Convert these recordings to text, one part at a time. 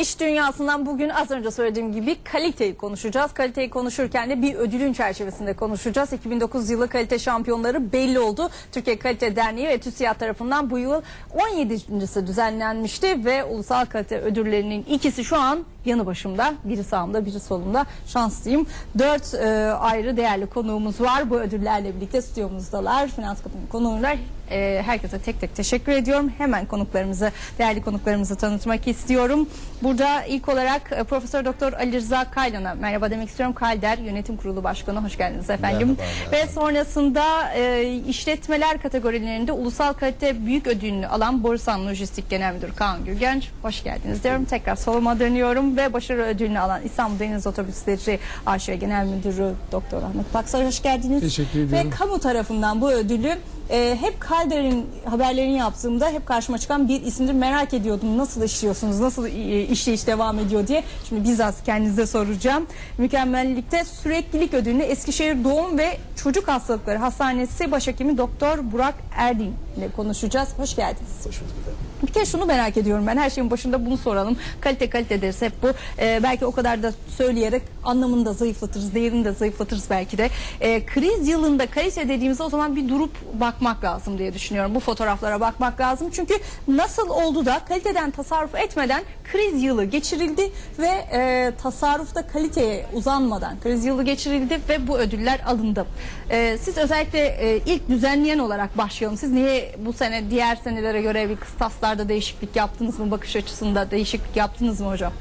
İş dünyasından bugün az önce söylediğim gibi kaliteyi konuşacağız. Kaliteyi konuşurken de bir ödülün çerçevesinde konuşacağız. 2009 yılı kalite şampiyonları belli oldu. Türkiye Kalite Derneği ve TÜSİAD tarafından bu yıl 17.si düzenlenmişti ve ulusal kalite ödüllerinin ikisi şu an yanı başımda. Biri sağımda, biri solumda. Şanslıyım. Dört e, ayrı değerli konuğumuz var. Bu ödüllerle birlikte stüdyomuzdalar. Finans kapının konuğular. E, herkese tek tek teşekkür ediyorum. Hemen konuklarımızı, değerli konuklarımızı tanıtmak istiyorum. Burada ilk olarak e, Profesör Doktor Ali Rıza Kaylan'a merhaba demek istiyorum. Kalder Yönetim Kurulu Başkanı. Hoş geldiniz efendim. Merhaba, merhaba. Ve sonrasında e, işletmeler kategorilerinde ulusal kalite büyük ödülünü alan Borusan Lojistik Genel Müdürü Kaan Gürgenç. Hoş geldiniz diyorum. Tekrar soluma dönüyorum ve başarı ödülünü alan İstanbul Deniz Otobüsleri AŞ Genel Müdürü Doktor Ahmet Baksar hoş geldiniz. Teşekkür ediyorum. Ve kamu tarafından bu ödülü e, hep Kalder'in haberlerini yaptığımda hep karşıma çıkan bir isimdir. Merak ediyordum nasıl işliyorsunuz, nasıl e, işleyiş devam ediyor diye. Şimdi bizzat kendinize soracağım. Mükemmellikte süreklilik ödülünü Eskişehir Doğum ve Çocuk Hastalıkları Hastanesi Başhekimi Doktor Burak Erdin ile konuşacağız. Hoş geldiniz. Hoş bulduk efendim. Bir kere şunu merak ediyorum ben her şeyin başında bunu soralım. Kalite kalite deriz hep bu. Ee, belki o kadar da söyleyerek anlamını da zayıflatırız, değerini de zayıflatırız belki de. Ee, kriz yılında kalite dediğimizde o zaman bir durup bakmak lazım diye düşünüyorum. Bu fotoğraflara bakmak lazım. Çünkü nasıl oldu da kaliteden tasarruf etmeden kriz yılı geçirildi ve e, tasarrufta kaliteye uzanmadan kriz yılı geçirildi ve bu ödüller alındı. Ee, siz özellikle e, ilk düzenleyen olarak başlayalım. Siz niye bu sene diğer senelere göre bir kıstaslarda değişiklik yaptınız mı? Bakış açısında değişiklik yaptınız mı hocam?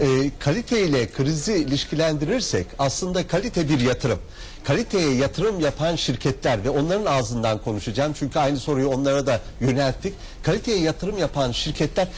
Ee, kalite ile krizi ilişkilendirirsek aslında kalite bir yatırım. Kaliteye yatırım yapan şirketler ve onların ağzından konuşacağım çünkü aynı soruyu onlara da yönelttik. Kaliteye yatırım yapan şirketler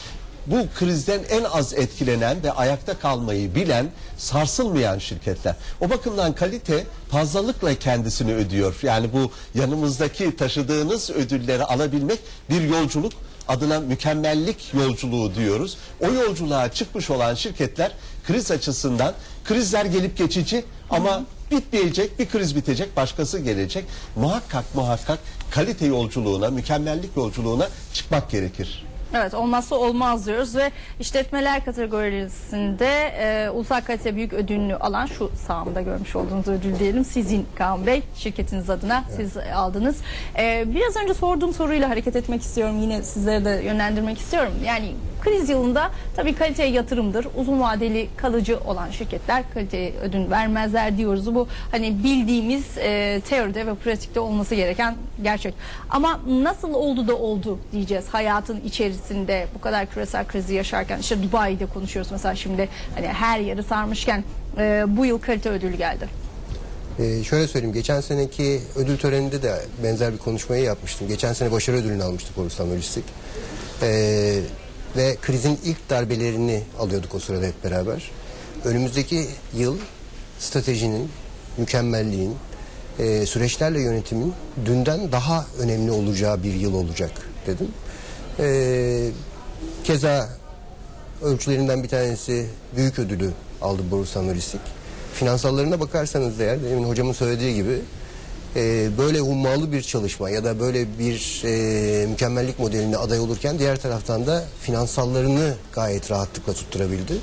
bu krizden en az etkilenen ve ayakta kalmayı bilen, sarsılmayan şirketler. O bakımdan kalite fazlalıkla kendisini ödüyor. Yani bu yanımızdaki taşıdığınız ödülleri alabilmek bir yolculuk adına mükemmellik yolculuğu diyoruz. O yolculuğa çıkmış olan şirketler kriz açısından krizler gelip geçici ama bitmeyecek bir kriz bitecek başkası gelecek. Muhakkak muhakkak kalite yolculuğuna mükemmellik yolculuğuna çıkmak gerekir. Evet olmazsa olmaz diyoruz ve işletmeler kategorisinde e, ulusal kalite büyük ödülünü alan şu sağımda görmüş olduğunuz ödül diyelim sizin Kaan Bey şirketiniz adına siz aldınız. E, biraz önce sorduğum soruyla hareket etmek istiyorum yine sizlere de yönlendirmek istiyorum. Yani kriz yılında tabii kaliteye yatırımdır. Uzun vadeli kalıcı olan şirketler kaliteye ödün vermezler diyoruz. Bu hani bildiğimiz e, teoride ve pratikte olması gereken gerçek. Ama nasıl oldu da oldu diyeceğiz hayatın içerisinde bu kadar küresel krizi yaşarken işte Dubai'de konuşuyoruz mesela şimdi hani her yeri sarmışken e, bu yıl kalite ödülü geldi. Ee, şöyle söyleyeyim, geçen seneki ödül töreninde de benzer bir konuşmayı yapmıştım. Geçen sene başarı ödülünü almıştık Oruçtan Lojistik. Ee, ve krizin ilk darbelerini alıyorduk o sırada hep beraber. Önümüzdeki yıl stratejinin, mükemmelliğin, e, süreçlerle yönetimin dünden daha önemli olacağı bir yıl olacak dedim. Ee, keza ölçülerinden bir tanesi büyük ödülü aldı Borusan Lojistik. Finansallarına bakarsanız eğer demin hocamın söylediği gibi e, böyle hummalı bir çalışma ya da böyle bir e, mükemmellik modeline aday olurken diğer taraftan da finansallarını gayet rahatlıkla tutturabildi.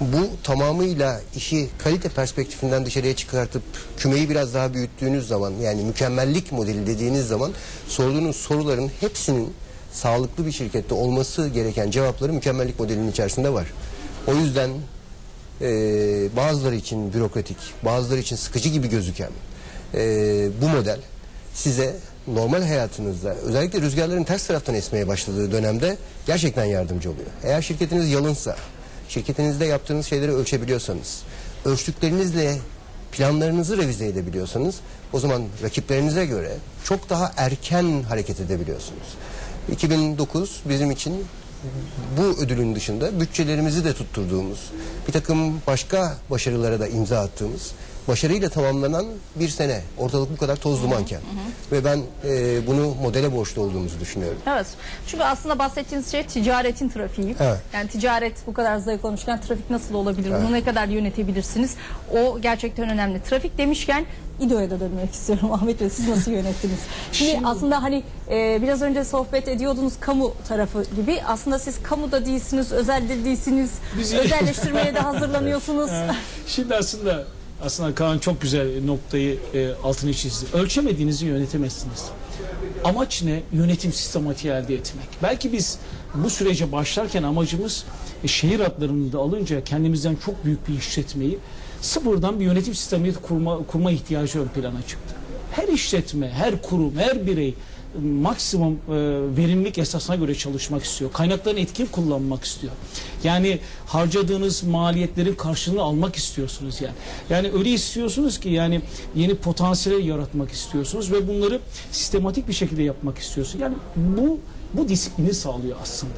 Bu tamamıyla işi kalite perspektifinden dışarıya çıkartıp kümeyi biraz daha büyüttüğünüz zaman yani mükemmellik modeli dediğiniz zaman sorduğunuz soruların hepsinin sağlıklı bir şirkette olması gereken cevapları mükemmellik modelinin içerisinde var. O yüzden e, bazıları için bürokratik, bazıları için sıkıcı gibi gözüken e, bu model size normal hayatınızda özellikle rüzgarların ters taraftan esmeye başladığı dönemde gerçekten yardımcı oluyor. Eğer şirketiniz yalınsa, şirketinizde yaptığınız şeyleri ölçebiliyorsanız, ölçtüklerinizle planlarınızı revize edebiliyorsanız o zaman rakiplerinize göre çok daha erken hareket edebiliyorsunuz. 2009 bizim için bu ödülün dışında bütçelerimizi de tutturduğumuz, bir takım başka başarılara da imza attığımız başarıyla tamamlanan bir sene. Ortalık bu kadar toz dumanken. Ve ben e, bunu modele borçlu olduğumuzu düşünüyorum. Evet. Çünkü aslında bahsettiğiniz şey ticaretin trafiği. Evet. Yani ticaret bu kadar zayıflamışken trafik nasıl olabilir? Bunu ne kadar yönetebilirsiniz? O gerçekten önemli. Trafik demişken İDO'ya da dönmek istiyorum Ahmet Bey. Siz nasıl yönettiniz? Şimdi, aslında hani e, biraz önce sohbet ediyordunuz kamu tarafı gibi. Aslında siz kamuda değilsiniz, özelde değilsiniz. Biz- Özelleştirmeye de hazırlanıyorsunuz. Şimdi aslında aslında Kaan çok güzel noktayı e, altını çizdi. Ölçemediğinizi yönetemezsiniz. Amaç ne? Yönetim sistematiği elde etmek. Belki biz bu sürece başlarken amacımız e, şehir adlarını da alınca kendimizden çok büyük bir işletmeyi sıfırdan bir yönetim sistemi kurma, kurma ihtiyacı ön plana çıktı. Her işletme, her kurum, her birey maksimum e, verimlilik esasına göre çalışmak istiyor. Kaynaklarını etkin kullanmak istiyor. Yani harcadığınız maliyetlerin karşılığını almak istiyorsunuz yani. Yani öyle istiyorsunuz ki yani yeni potansiyel yaratmak istiyorsunuz ve bunları sistematik bir şekilde yapmak istiyorsunuz. Yani bu bu disiplini sağlıyor aslında.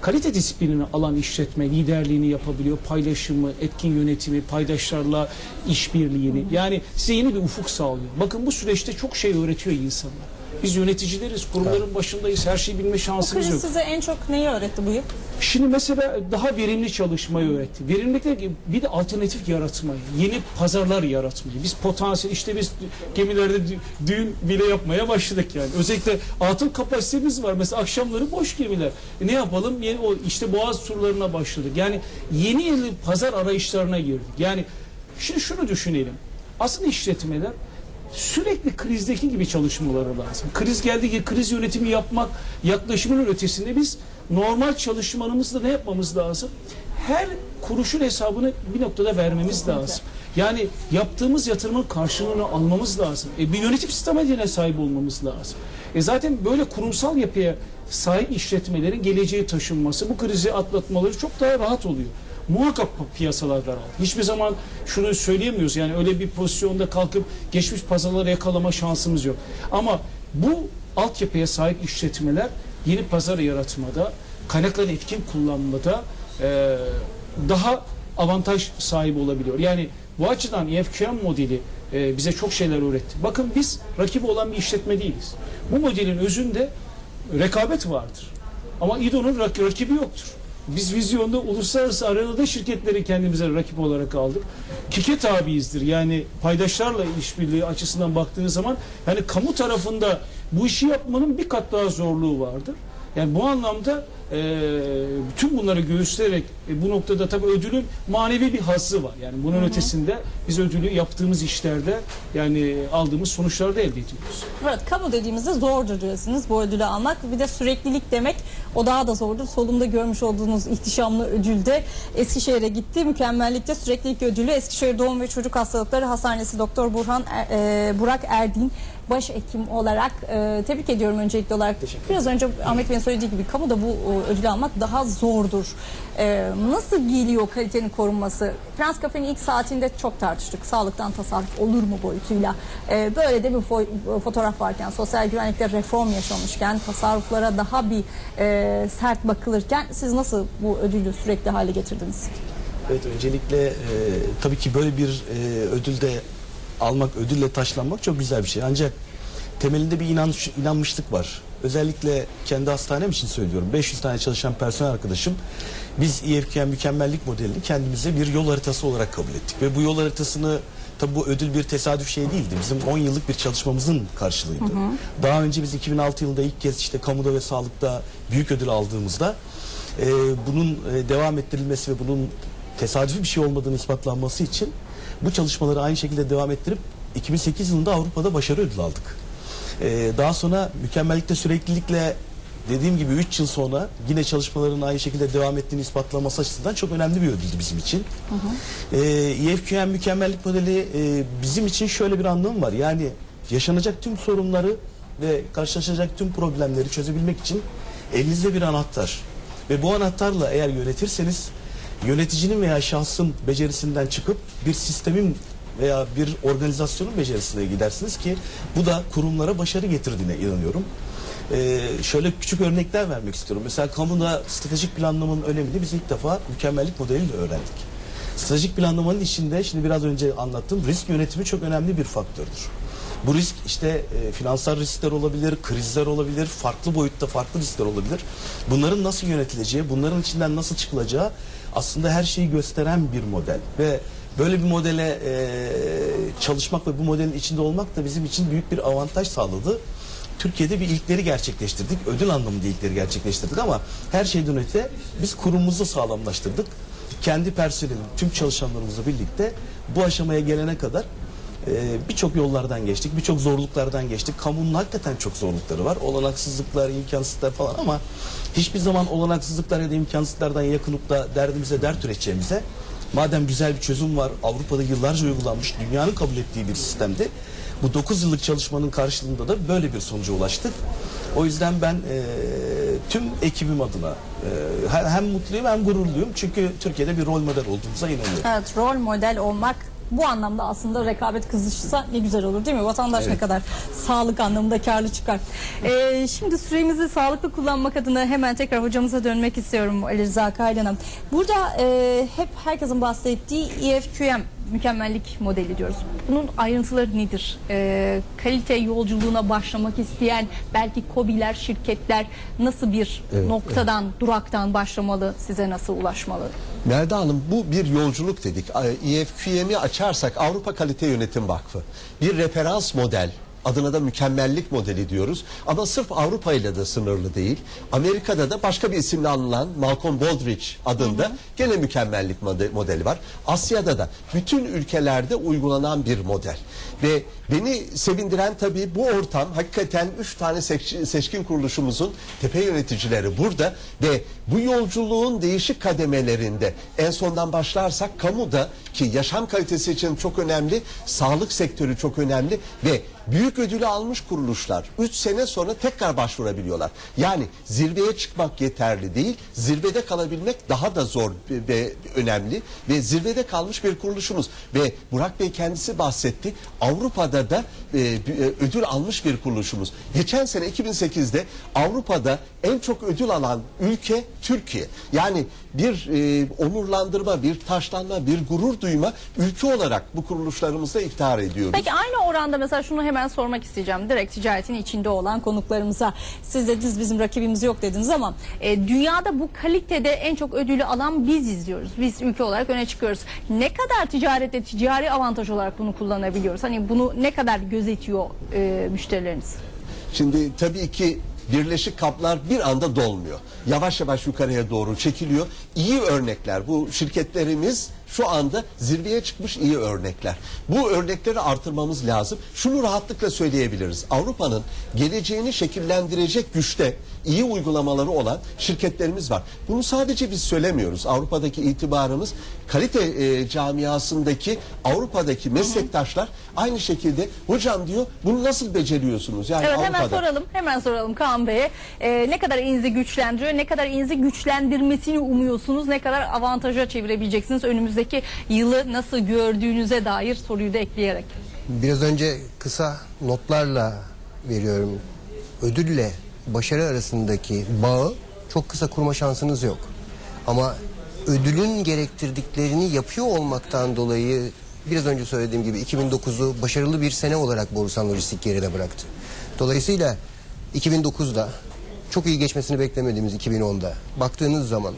Kalite disiplinini alan işletme liderliğini yapabiliyor, paylaşımı, etkin yönetimi, paydaşlarla işbirliğini. Yani size yeni bir ufuk sağlıyor. Bakın bu süreçte çok şey öğretiyor insanlar. Biz yöneticileriz, kurumların başındayız, her şeyi bilme Bu şansımız kriz yok. size en çok neyi öğretti bu yıl? Şimdi mesela daha verimli çalışmayı öğretti. Verimlilikte bir de alternatif yaratmayı, yeni pazarlar yaratmayı. Biz potansiyel işte biz gemilerde dü- düğün bile yapmaya başladık yani. Özellikle atıl kapasitemiz var. Mesela akşamları boş gemiler. E ne yapalım? Yeni o işte boğaz turlarına başladık. Yani yeni yeni pazar arayışlarına girdik. Yani şimdi şunu düşünelim. Aslında işletmeler sürekli krizdeki gibi çalışmaları lazım. Kriz geldi ki kriz yönetimi yapmak yaklaşımının ötesinde biz normal çalışmanımızda ne yapmamız lazım? Her kuruşun hesabını bir noktada vermemiz lazım. Yani yaptığımız yatırımın karşılığını almamız lazım. E, bir yönetim sistematiğine sahip olmamız lazım. E, zaten böyle kurumsal yapıya sahip işletmelerin geleceğe taşınması, bu krizi atlatmaları çok daha rahat oluyor muhakkak pi- piyasalar daraldı. Hiçbir zaman şunu söyleyemiyoruz yani öyle bir pozisyonda kalkıp geçmiş pazarları yakalama şansımız yok. Ama bu altyapıya sahip işletmeler yeni pazar yaratmada, kaynakları etkin kullanmada e, daha avantaj sahibi olabiliyor. Yani bu açıdan EFQM modeli e, bize çok şeyler öğretti. Bakın biz rakibi olan bir işletme değiliz. Bu modelin özünde rekabet vardır. Ama İDO'nun rak- rakibi yoktur. Biz vizyonda uluslararası arenada şirketleri kendimize rakip olarak aldık. KİK'e tabiyizdir. Yani paydaşlarla işbirliği açısından baktığınız zaman yani kamu tarafında bu işi yapmanın bir kat daha zorluğu vardır. Yani bu anlamda e, bütün bunları göğüsleyerek e, bu noktada tabii ödülün manevi bir hazzı var. Yani bunun ötesinde biz ödülü yaptığımız işlerde yani aldığımız sonuçlarda elde ediyoruz. Evet, kamu dediğimizde zordur diyorsunuz bu ödülü almak. Bir de süreklilik demek o daha da zordur. Solumda görmüş olduğunuz ihtişamlı ödülde Eskişehir'e gitti. Mükemmellikte süreklilik ödülü Eskişehir Doğum ve Çocuk Hastalıkları Hastanesi Doktor Burhan Er- e, Burak Erdin başhekim olarak e, tebrik ediyorum öncelikli olarak. Biraz önce Ahmet Bey'in söylediği gibi kamuda bu ödülü almak daha zordur. E, nasıl geliyor kalitenin korunması? Frans Kafe'nin ilk saatinde çok tartıştık. Sağlıktan tasarruf olur mu boyutuyla. E, böyle de bir fo- fotoğraf varken, sosyal güvenlikte reform yaşamışken, tasarruflara daha bir e, sert bakılırken siz nasıl bu ödülü sürekli hale getirdiniz? Evet öncelikle e, tabii ki böyle bir e, ödülde almak, ödülle taşlanmak çok güzel bir şey. Ancak temelinde bir inanç, inanmışlık var. Özellikle kendi hastanem için söylüyorum. 500 tane çalışan personel arkadaşım biz EFKM mükemmellik modelini kendimize bir yol haritası olarak kabul ettik. Ve bu yol haritasını tabii bu ödül bir tesadüf şey değildi. Bizim 10 yıllık bir çalışmamızın karşılığıydı. Daha önce biz 2006 yılında ilk kez işte kamuda ve sağlıkta büyük ödül aldığımızda e, bunun e, devam ettirilmesi ve bunun tesadüfi bir şey olmadığını ispatlanması için bu çalışmaları aynı şekilde devam ettirip 2008 yılında Avrupa'da başarı ödülü aldık. Ee, daha sonra mükemmellikte süreklilikle dediğim gibi 3 yıl sonra yine çalışmaların aynı şekilde devam ettiğini ispatlaması açısından çok önemli bir ödüldü bizim için. Ee, EFQM mükemmellik modeli e, bizim için şöyle bir anlamı var. Yani yaşanacak tüm sorunları ve karşılaşacak tüm problemleri çözebilmek için elinizde bir anahtar. Ve bu anahtarla eğer yönetirseniz yöneticinin veya şahsın becerisinden çıkıp bir sistemin veya bir organizasyonun becerisine gidersiniz ki bu da kurumlara başarı getirdiğine inanıyorum. Ee, şöyle küçük örnekler vermek istiyorum. Mesela kamuda stratejik planlamanın önemini biz ilk defa mükemmellik modeliyle öğrendik. Stratejik planlamanın içinde şimdi biraz önce anlattığım risk yönetimi çok önemli bir faktördür. Bu risk işte e, finansal riskler olabilir, krizler olabilir, farklı boyutta farklı riskler olabilir. Bunların nasıl yönetileceği, bunların içinden nasıl çıkılacağı aslında her şeyi gösteren bir model ve böyle bir modele e, çalışmak ve bu modelin içinde olmak da bizim için büyük bir avantaj sağladı. Türkiye'de bir ilkleri gerçekleştirdik. Ödül anlamında ilkleri gerçekleştirdik ama her şeyden öte biz kurumumuzu sağlamlaştırdık. Kendi personelim, tüm çalışanlarımızla birlikte bu aşamaya gelene kadar e, birçok yollardan geçtik, birçok zorluklardan geçtik. Kamunun hakikaten çok zorlukları var. Olanaksızlıklar, imkansızlıklar falan ama hiçbir zaman olanaksızlıklar ya da imkansızlıklardan yakınıp da derdimize dert üreteceğimize madem güzel bir çözüm var, Avrupa'da yıllarca uygulanmış, dünyanın kabul ettiği bir sistemdi. Bu 9 yıllık çalışmanın karşılığında da böyle bir sonuca ulaştık. O yüzden ben e, tüm ekibim adına e, hem mutluyum hem gururluyum. Çünkü Türkiye'de bir rol model olduğumuza inanıyorum. Evet rol model olmak bu anlamda aslında rekabet kızışsa ne güzel olur değil mi? Vatandaş ne kadar sağlık anlamında karlı çıkar. Ee, şimdi süremizi sağlıklı kullanmak adına hemen tekrar hocamıza dönmek istiyorum Ali Rıza Kaylan'a. Burada e, hep herkesin bahsettiği EFQM mükemmellik modeli diyoruz. Bunun ayrıntıları nedir? Ee, kalite yolculuğuna başlamak isteyen belki kobiler, şirketler nasıl bir noktadan, duraktan başlamalı, size nasıl ulaşmalı? Melda Hanım bu bir yolculuk dedik. EFQM'i açarsak Avrupa Kalite Yönetim Vakfı bir referans model adına da mükemmellik modeli diyoruz. Ama sırf Avrupa ile de sınırlı değil. Amerika'da da başka bir isimle anılan Malcolm Baldrige adında gene mükemmellik mode- modeli var. Asya'da da bütün ülkelerde uygulanan bir model. Ve beni sevindiren tabii bu ortam hakikaten üç tane seç- seçkin kuruluşumuzun tepe yöneticileri burada ve bu yolculuğun değişik kademelerinde en sondan başlarsak kamuda ki yaşam kalitesi için çok önemli, sağlık sektörü çok önemli ve büyük ödülü almış kuruluşlar 3 sene sonra tekrar başvurabiliyorlar. Yani zirveye çıkmak yeterli değil, zirvede kalabilmek daha da zor ve önemli ve zirvede kalmış bir kuruluşumuz ve Burak Bey kendisi bahsetti. Avrupa'da da e, e, ödül almış bir kuruluşumuz. Geçen sene 2008'de Avrupa'da en çok ödül alan ülke Türkiye. Yani bir e, onurlandırma, bir taşlanma, bir gurur duyma ülke olarak bu kuruluşlarımızda iftihar ediyoruz. Peki aynı oranda mesela şunu hemen sormak isteyeceğim. Direkt ticaretin içinde olan konuklarımıza. Siz dediniz bizim rakibimiz yok dediniz ama e, dünyada bu kalitede en çok ödülü alan biz izliyoruz. Biz ülke olarak öne çıkıyoruz. Ne kadar ticarette ticari avantaj olarak bunu kullanabiliyoruz? Hani bunu ne kadar gözetiyor e, müşterilerimiz? Şimdi tabii ki birleşik kaplar bir anda dolmuyor. Yavaş yavaş yukarıya doğru çekiliyor. İyi örnekler bu şirketlerimiz şu anda zirveye çıkmış iyi örnekler. Bu örnekleri artırmamız lazım. Şunu rahatlıkla söyleyebiliriz. Avrupa'nın geleceğini şekillendirecek güçte iyi uygulamaları olan şirketlerimiz var. Bunu sadece biz söylemiyoruz. Avrupa'daki itibarımız kalite e, camiasındaki Avrupa'daki meslektaşlar aynı şekilde hocam diyor bunu nasıl beceriyorsunuz? Yani Evet hemen Avrupa'da. soralım. Hemen soralım Kaan Bey'e. E, ne kadar elinizi güçlendiriyor? Ne kadar elinizi güçlendirmesini umuyorsunuz? Ne kadar avantaja çevirebileceksiniz? Önümüzdeki yılı nasıl gördüğünüze dair soruyu da ekleyerek. Biraz önce kısa notlarla veriyorum. Ödülle başarı arasındaki bağı çok kısa kurma şansınız yok. Ama ödülün gerektirdiklerini yapıyor olmaktan dolayı biraz önce söylediğim gibi 2009'u başarılı bir sene olarak Borusan Lojistik geride bıraktı. Dolayısıyla 2009'da çok iyi geçmesini beklemediğimiz 2010'da baktığınız zaman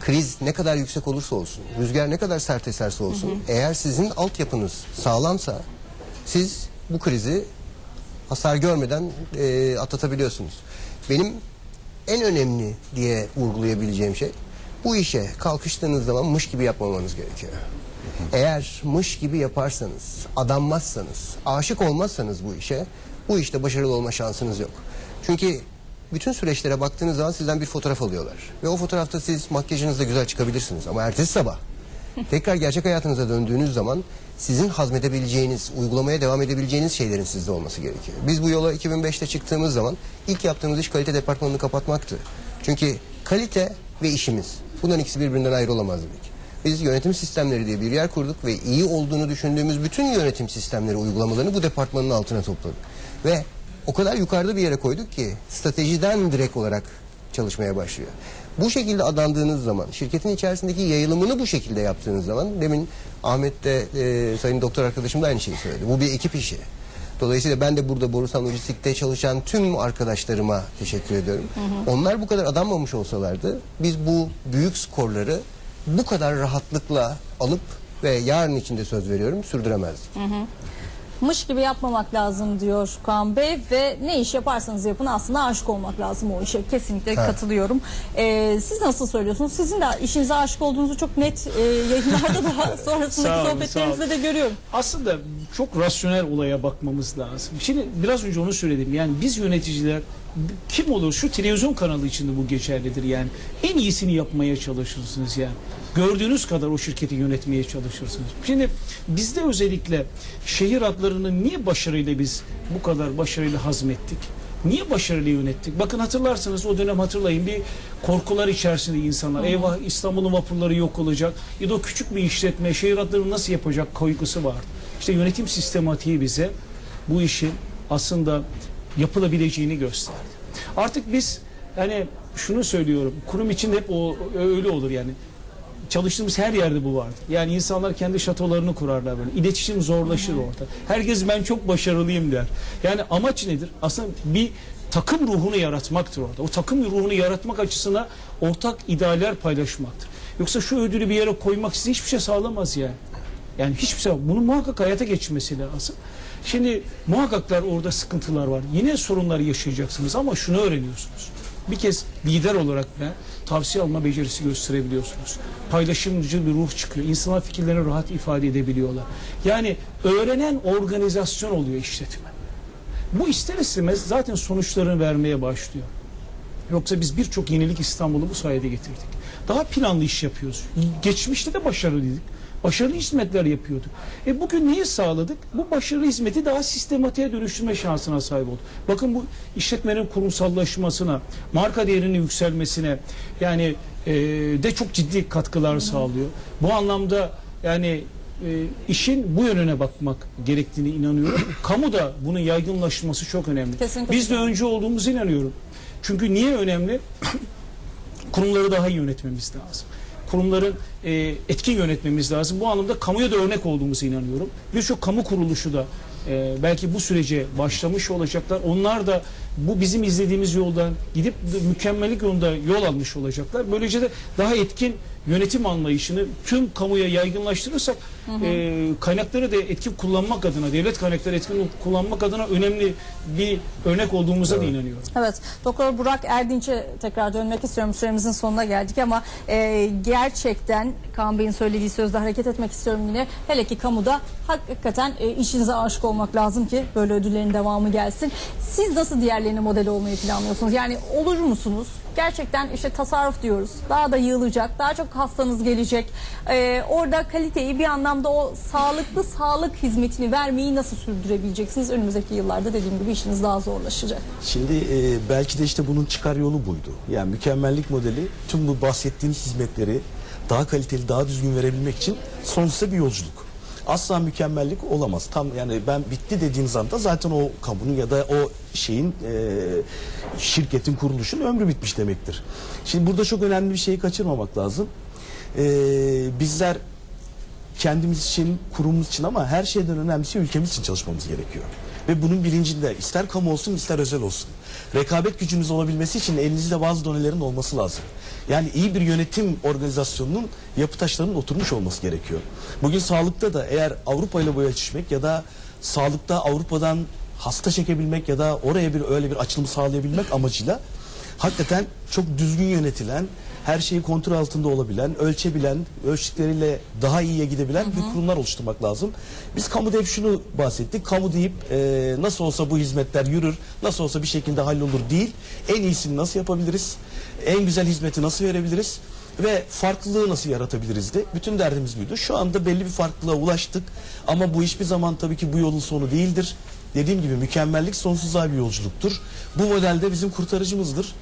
kriz ne kadar yüksek olursa olsun, rüzgar ne kadar sert eserse olsun, eğer sizin altyapınız sağlamsa siz bu krizi hasar görmeden e, atlatabiliyorsunuz. Benim en önemli diye vurgulayabileceğim şey bu işe kalkıştığınız zaman mış gibi yapmamanız gerekiyor. Eğer mış gibi yaparsanız, adanmazsanız, aşık olmazsanız bu işe, bu işte başarılı olma şansınız yok. Çünkü bütün süreçlere baktığınız zaman sizden bir fotoğraf alıyorlar. Ve o fotoğrafta siz makyajınızla güzel çıkabilirsiniz. Ama ertesi sabah tekrar gerçek hayatınıza döndüğünüz zaman sizin hazmedebileceğiniz, uygulamaya devam edebileceğiniz şeylerin sizde olması gerekiyor. Biz bu yola 2005'te çıktığımız zaman ilk yaptığımız iş kalite departmanını kapatmaktı. Çünkü kalite ve işimiz. Bunların ikisi birbirinden ayrı olamaz dedik. Biz yönetim sistemleri diye bir yer kurduk ve iyi olduğunu düşündüğümüz bütün yönetim sistemleri uygulamalarını bu departmanın altına topladık. Ve o kadar yukarıda bir yere koyduk ki stratejiden direkt olarak çalışmaya başlıyor. Bu şekilde adandığınız zaman, şirketin içerisindeki yayılımını bu şekilde yaptığınız zaman, demin Ahmet de e, sayın doktor arkadaşım da aynı şeyi söyledi. Bu bir ekip işi. Dolayısıyla ben de burada Borusan Lojistik'te çalışan tüm arkadaşlarıma teşekkür ediyorum. Onlar bu kadar adanmamış olsalardı biz bu büyük skorları bu kadar rahatlıkla alıp ve yarın içinde söz veriyorum sürdüremezdik. Mış gibi yapmamak lazım diyor Kaan Bey ve ne iş yaparsanız yapın aslında aşık olmak lazım o işe. Kesinlikle katılıyorum. Ee, siz nasıl söylüyorsunuz? Sizin de işinize aşık olduğunuzu çok net e, yayınlarda daha sonrasındaki olun, sohbetlerinizde de görüyorum. Aslında çok rasyonel olaya bakmamız lazım. Şimdi biraz önce onu söyledim. Yani biz yöneticiler kim olur şu televizyon kanalı içinde bu geçerlidir yani. En iyisini yapmaya çalışırsınız yani. Gördüğünüz kadar o şirketi yönetmeye çalışırsınız. Şimdi bizde özellikle şehir adlarını niye başarıyla biz bu kadar başarıyla hazmettik? Niye başarılı yönettik? Bakın hatırlarsanız o dönem hatırlayın bir korkular içerisinde insanlar. Eyvah İstanbul'un vapurları yok olacak. Ya da o küçük bir işletme şehir adlarını nasıl yapacak kaygısı vardı. İşte yönetim sistematiği bize bu işin aslında yapılabileceğini gösterdi. Artık biz yani şunu söylüyorum. Kurum için hep o öyle olur yani çalıştığımız her yerde bu vardır. Yani insanlar kendi şatolarını kurarlar böyle. İletişim zorlaşır orada. Herkes ben çok başarılıyım der. Yani amaç nedir? Aslında bir takım ruhunu yaratmaktır orada. O takım ruhunu yaratmak açısına ortak idealler paylaşmaktır. Yoksa şu ödülü bir yere koymak size hiçbir şey sağlamaz yani. Yani hiçbir şey bunun muhakkak hayata geçmesi lazım. Şimdi muhakkaklar orada sıkıntılar var. Yine sorunlar yaşayacaksınız ama şunu öğreniyorsunuz. Bir kez lider olarak ben tavsiye alma becerisi gösterebiliyorsunuz. Paylaşımcı bir ruh çıkıyor. İnsanlar fikirlerini rahat ifade edebiliyorlar. Yani öğrenen organizasyon oluyor işletme. Bu ister istemez zaten sonuçlarını vermeye başlıyor. Yoksa biz birçok yenilik İstanbul'u bu sayede getirdik. Daha planlı iş yapıyoruz. Geçmişte de başarılıydık. Başarılı hizmetler yapıyorduk. E bugün neyi sağladık? Bu başarılı hizmeti daha sistematiğe dönüştürme şansına sahip olduk. Bakın bu işletmenin kurumsallaşmasına, marka değerinin yükselmesine yani e, de çok ciddi katkılar sağlıyor. Bu anlamda yani e, işin bu yönüne bakmak gerektiğini inanıyorum. Kamu da bunun yaygınlaşması çok önemli. Kesinlikle. Biz de önce olduğumuzu inanıyorum. Çünkü niye önemli? Kurumları daha iyi yönetmemiz lazım. Kurumların e, etkin yönetmemiz lazım. Bu anlamda kamuya da örnek olduğumuza inanıyorum. Birçok kamu kuruluşu da e, belki bu sürece başlamış olacaklar. Onlar da bu bizim izlediğimiz yoldan gidip mükemmellik yolunda yol almış olacaklar. Böylece de daha etkin yönetim anlayışını tüm kamuya yaygınlaştırırsak e, kaynakları da etkin kullanmak adına, devlet kaynakları etkin kullanmak adına önemli bir örnek olduğumuza da inanıyorum. Evet, Doktor Burak Erdinç'e tekrar dönmek istiyorum. Süremizin sonuna geldik ama e, gerçekten Kaan Bey'in söylediği sözde hareket etmek istiyorum yine. Hele ki kamuda hakikaten e, işinize aşık olmak lazım ki böyle ödüllerin devamı gelsin. Siz nasıl diğerlerine model olmayı planlıyorsunuz? Yani olur musunuz? Gerçekten işte tasarruf diyoruz. Daha da yığılacak, daha çok hastanız gelecek. E, orada kaliteyi bir anlamda o sağlıklı sağlık hizmetini vermeyi nasıl sürdürebileceksiniz? Önümüzdeki yıllarda dediğim gibi işiniz daha zorlaşacak. Şimdi e, belki de işte bunun çıkar yolu buydu. Yani mükemmellik modeli tüm bu bahsettiğimiz hizmetleri daha kaliteli, daha düzgün verebilmek için sonsuza bir yolculuk. Asla mükemmellik olamaz. Tam yani ben bitti dediğiniz anda zaten o kamunun ya da o şeyin e, şirketin kuruluşun ömrü bitmiş demektir. Şimdi burada çok önemli bir şeyi kaçırmamak lazım. E, bizler kendimiz için, kurumumuz için ama her şeyden önemlisi ülkemiz için çalışmamız gerekiyor. Ve bunun bilincinde ister kamu olsun ister özel olsun. Rekabet gücünüz olabilmesi için elinizde bazı donelerin olması lazım. Yani iyi bir yönetim organizasyonunun yapı taşlarının oturmuş olması gerekiyor. Bugün sağlıkta da eğer Avrupa ile bu ölçüşmek ya da sağlıkta Avrupa'dan hasta çekebilmek ya da oraya bir öyle bir açılım sağlayabilmek amacıyla hakikaten çok düzgün yönetilen, her şeyi kontrol altında olabilen, ölçebilen, ölçütleriyle daha iyiye gidebilen bir kurumlar oluşturmak lazım. Biz kamuda hep şunu bahsettik. Kamu deyip e, nasıl olsa bu hizmetler yürür, nasıl olsa bir şekilde hallolur değil. En iyisini nasıl yapabiliriz? En güzel hizmeti nasıl verebiliriz? Ve farklılığı nasıl yaratabiliriz de bütün derdimiz buydu. Şu anda belli bir farklılığa ulaştık ama bu hiçbir zaman tabii ki bu yolun sonu değildir. Dediğim gibi mükemmellik sonsuzluğa bir yolculuktur. Bu modelde bizim kurtarıcımızdır.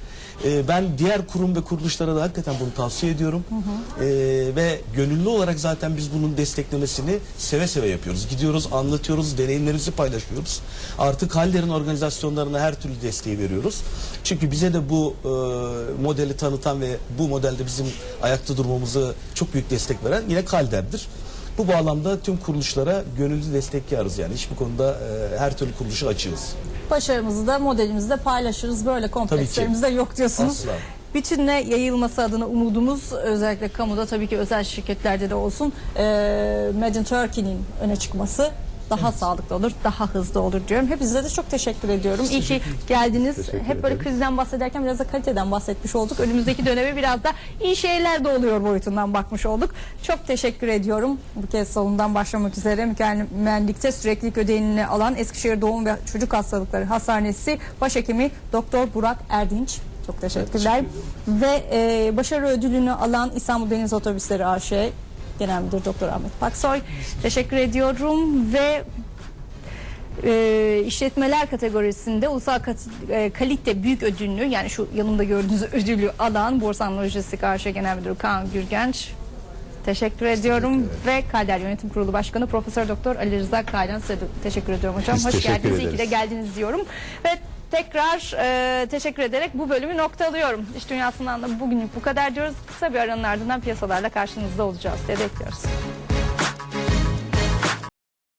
E, ben diğer kurum ve kuruluşlara da hakikaten bunu tavsiye ediyorum. E, ve gönüllü olarak zaten biz bunun desteklemesini seve seve yapıyoruz. Gidiyoruz, anlatıyoruz, deneyimlerimizi paylaşıyoruz. Artık Halder'in organizasyonlarına her türlü desteği veriyoruz. Çünkü bize de bu e, modeli tanıtan ve bu modelde bizim ayakta durmamızı çok büyük destek veren yine Kalder'dir. Bu bağlamda tüm kuruluşlara gönüllü destek yarız yani. Hiçbir konuda e, her türlü kuruluşa açığız. Başarımızı da modelimizi de paylaşırız. Böyle komplekslerimiz de yok diyorsunuz. Asla. Bütünle yayılması adına umudumuz özellikle kamuda tabii ki özel şirketlerde de olsun e, Made in Turkey'nin öne çıkması daha sağlıklı olur, daha hızlı olur diyorum. Hepinize de çok teşekkür ediyorum. İyi ki geldiniz. Hep böyle krizden bahsederken biraz da kaliteden bahsetmiş olduk. Önümüzdeki döneme biraz da iyi şeyler de oluyor boyutundan bakmış olduk. Çok teşekkür ediyorum. Bu kez salondan başlamak üzere mükemmellikte süreklilik ödeneğini alan Eskişehir Doğum ve Çocuk Hastalıkları Hastanesi Başhekimi Doktor Burak Erdinç. Çok teşekkürler. Ve e, başarı ödülünü alan İstanbul Deniz Otobüsleri AŞ Genel Müdür Doktor Ahmet Paksoy. Teşekkür ediyorum ve e, işletmeler kategorisinde ulusal kat- e, kalite büyük ödülünü yani şu yanımda gördüğünüz ödülü alan Borsan Lojistik AŞ Genel Müdürü Kaan Gürgenç Teşekkür ediyorum ve Kalder Yönetim Kurulu Başkanı Profesör Doktor Ali Rıza Kaylan size de teşekkür ediyorum hocam. Biz Hoş teşekkür geldiniz. İyi ki de ederiz. geldiniz diyorum. Ve tekrar e, teşekkür ederek bu bölümü noktalıyorum. İş dünyasından da bugünlük bu kadar diyoruz. Kısa bir aranın ardından piyasalarla karşınızda olacağız diye bekliyoruz.